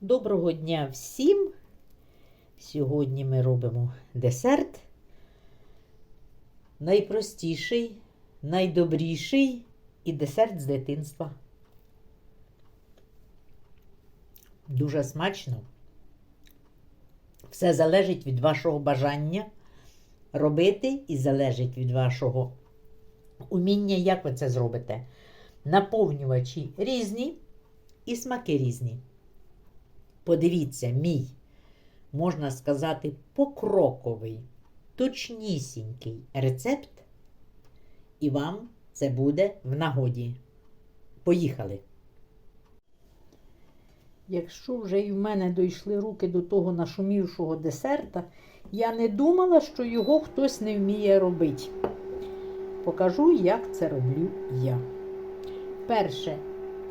Доброго дня всім! Сьогодні ми робимо десерт. Найпростіший, найдобріший і десерт з дитинства. Дуже смачно. Все залежить від вашого бажання робити і залежить від вашого уміння, як ви це зробите. Наповнювачі різні і смаки різні. Подивіться, мій, можна сказати, покроковий, точнісінький рецепт, і вам це буде в нагоді. Поїхали! Якщо вже і в мене дійшли руки до того нашумівшого десерта, я не думала, що його хтось не вміє робити. Покажу, як це роблю я. Перше,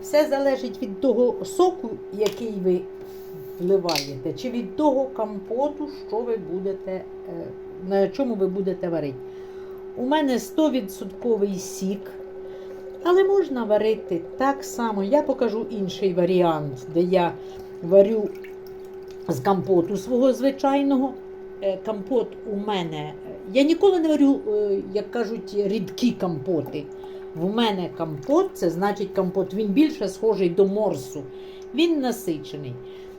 все залежить від того соку, який ви вливаєте, чи від того компоту, що ви будете, е, на чому ви будете варити. У мене 100% сік, але можна варити так само. Я покажу інший варіант, де я варю з компоту свого звичайного. Е, Компот у мене. Я ніколи не варю, е, як кажуть, рідкі компоти. В мене компот, це значить компот, він більше схожий до морсу. Він насичений.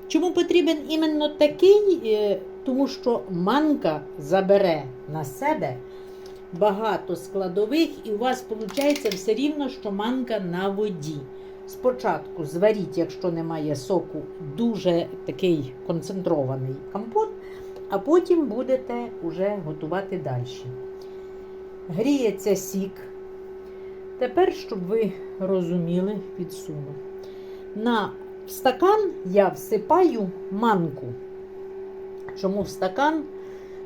Чому потрібен іменно такий? Е, Тому що манка забере на себе багато складових, і у вас виходить все рівно, що манка на воді. Спочатку зваріть, якщо немає соку, дуже такий концентрований компот, а потім будете вже готувати далі. Гріється сік. Тепер, щоб ви розуміли, підсуну. На стакан я всипаю манку. Чому в стакан?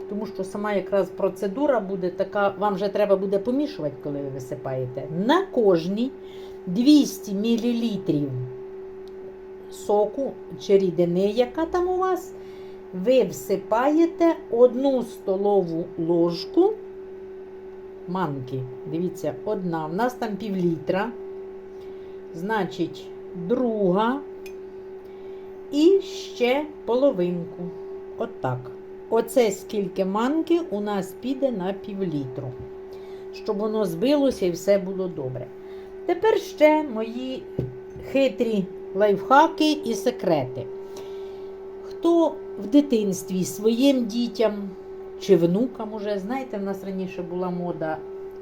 Тому що сама якраз процедура буде така, вам вже треба буде помішувати, коли ви висипаєте. На кожній 200 мл соку чи рідини, яка там у вас, ви всипаєте одну столову ложку манки. Дивіться, одна. У нас там пів літра. Значить, друга. І ще половинку. Отак. Оце скільки манки у нас піде на півлітру. Щоб воно збилося і все було добре. Тепер ще мої хитрі лайфхаки і секрети. Хто в дитинстві своїм дітям чи внукам уже, знаєте, в нас раніше була мода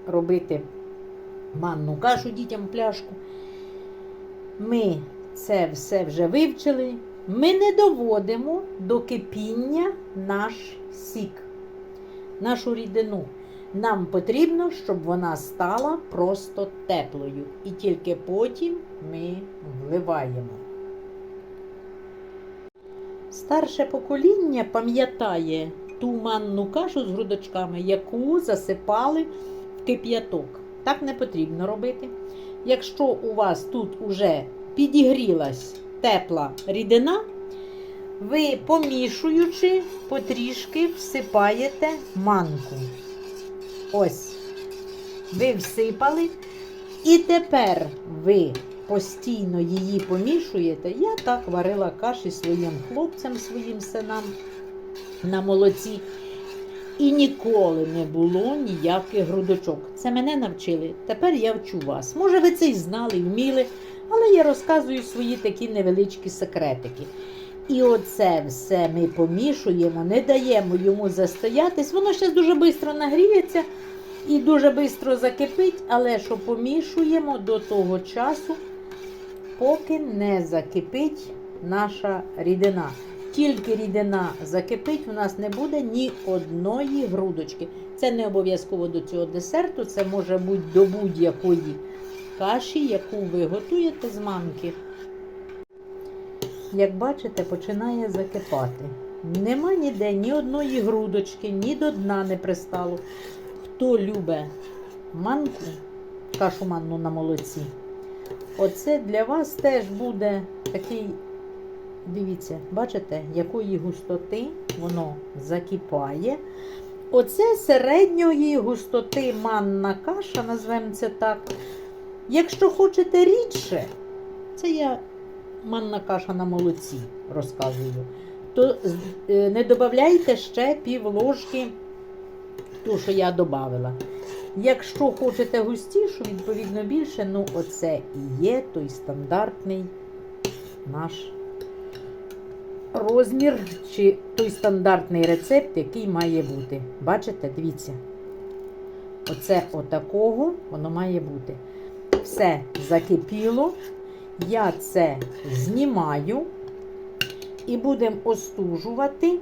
робити манну кашу дітям пляшку. Ми це все вже вивчили. Ми не доводимо до кипіння наш сік, нашу рідину. Нам потрібно, щоб вона стала просто теплою. І тільки потім ми вливаємо. Старше покоління пам'ятає ту манну кашу з грудочками, яку засипали в кип'яток. Так не потрібно робити. Якщо у вас тут уже підігрілась тепла рідина, ви помішуючи, потрішки всипаєте манку. Ось, ви всипали. І тепер ви постійно її помішуєте. Я так варила каші своїм хлопцям, своїм синам на молоці. І ніколи не було ніяких грудочок. Це мене навчили. Тепер я вчу вас. Може, ви це й знали, і вміли, але я розказую свої такі невеличкі секретики. І оце все ми помішуємо, не даємо йому застоятись. Воно ще дуже швидко нагріється і дуже швидко закипить, але що помішуємо до того часу, поки не закипить наша рідина. Тільки рідина закипить, у нас не буде ні одної грудочки. Це не обов'язково до цього десерту, це може бути до будь-якої каші, яку ви готуєте з манки. Як бачите, починає закипати. Нема ніде ні одної грудочки, ні до дна не пристало. Хто любить манку, кашу манну на молоці, оце для вас теж буде такий, дивіться, бачите, якої густоти воно закипає. Оце середньої густоти манна каша, назвемо це так. Якщо хочете рідше, це я манна каша на молоці, розказую, то е, не додавайте ще пів ложки, ту, що я додавала. Якщо хочете густішу, відповідно більше, ну оце і є той стандартний наш розмір чи той стандартний рецепт, який має бути. Бачите, дивіться. Оце отакого воно має бути. Все закипіло. Я це знімаю і будемо остужувати.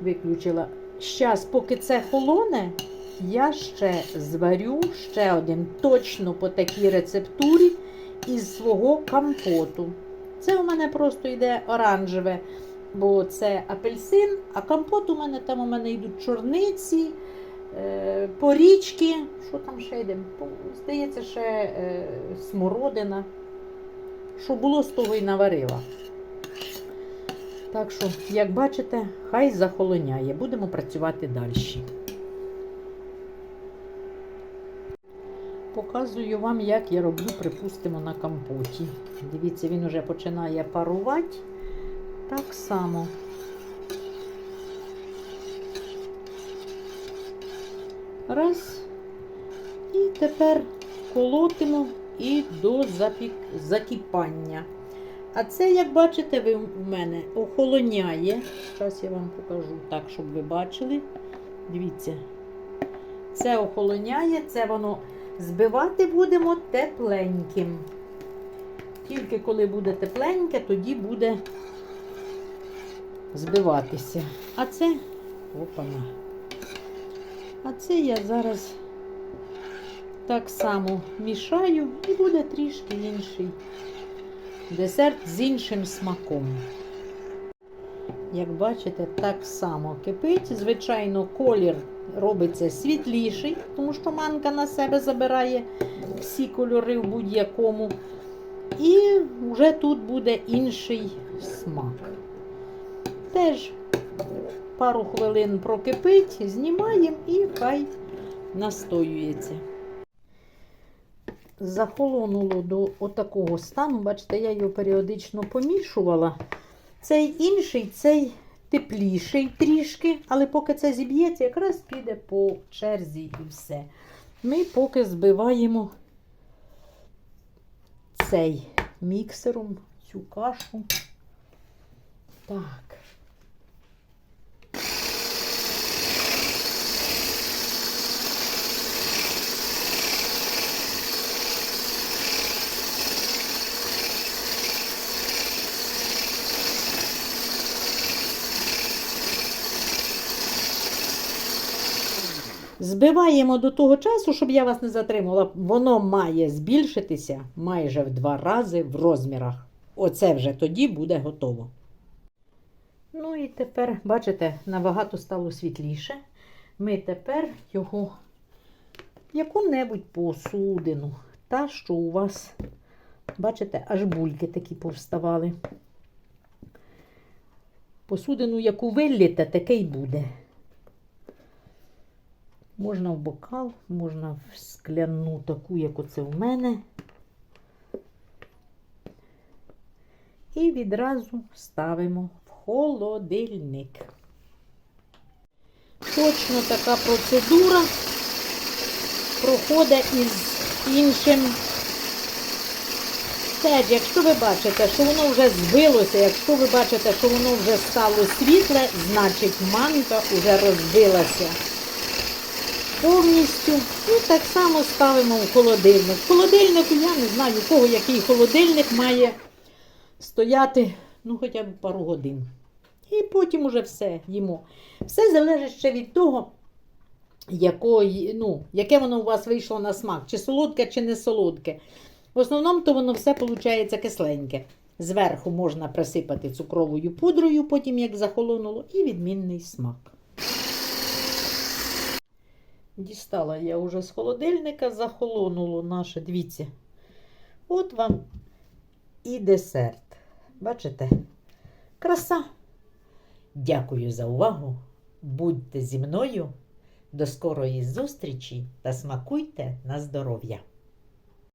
Виключила. Зараз, поки це холоне, я ще зварю ще один точно по такій рецептурі із свого компоту. Це у мене просто йде оранжеве, бо це апельсин, а компот у мене там у мене йдуть чорниці, е, порічки. Що там ще йде? Здається, ще е, смородина. Що було, з того і наварила. Так що, як бачите, хай захолоняє. Будемо працювати далі. Показую вам, як я роблю, припустимо, на компоті. Дивіться, він вже починає парувати. Так само. Раз. І тепер колотимо і до запік... закипання. А це, як бачите, ви в мене охолоняє. Зараз я вам покажу так, щоб ви бачили. Дивіться. Це охолоняє, це воно збивати будемо тепленьким. Тільки коли буде тепленьке, тоді буде збиватися. А це опана. А це я зараз так само мішаю і буде трішки інший десерт з іншим смаком. Як бачите, так само кипить. Звичайно, колір робиться світліший, тому що манка на себе забирає всі кольори в будь-якому. І вже тут буде інший смак. Теж пару хвилин прокипить, знімаємо і хай настоюється. Захолонуло до отакого стану, бачите, я його періодично помішувала. Цей інший, цей тепліший трішки, але поки це зіб'ється, якраз піде по черзі і все. Ми поки збиваємо цей міксером, цю кашу. Так. Збиваємо до того часу, щоб я вас не затримувала. Воно має збільшитися майже в два рази в розмірах. Оце вже тоді буде готово. Ну і тепер, бачите, набагато стало світліше. Ми тепер його яку-небудь посудину. Та, що у вас, бачите, аж бульки такі повставали. Посудину, яку вилліте, таке й буде. Можна в бокал, можна в скляну таку, як оце в мене. І відразу ставимо в холодильник. Точно така процедура проходить із іншим. Теж, якщо ви бачите, що воно вже збилося, якщо ви бачите, що воно вже стало світле, значить манка вже розбилася повністю. І так само ставимо в холодильник. В холодильнику я не знаю, у кого який холодильник має стояти ну, хоча б пару годин. І потім уже все їмо. Все залежить ще від того, якої, ну, яке воно у вас вийшло на смак, чи солодке, чи не солодке. В основному то воно все виходить кисленьке. Зверху можна присипати цукровою пудрою, потім як захолонуло, і відмінний смак. Дістала я вже з холодильника, захолонуло наше, дивіться. От вам і десерт. Бачите? Краса. Дякую за увагу. Будьте зі мною. До скорої зустрічі та смакуйте на здоров'я!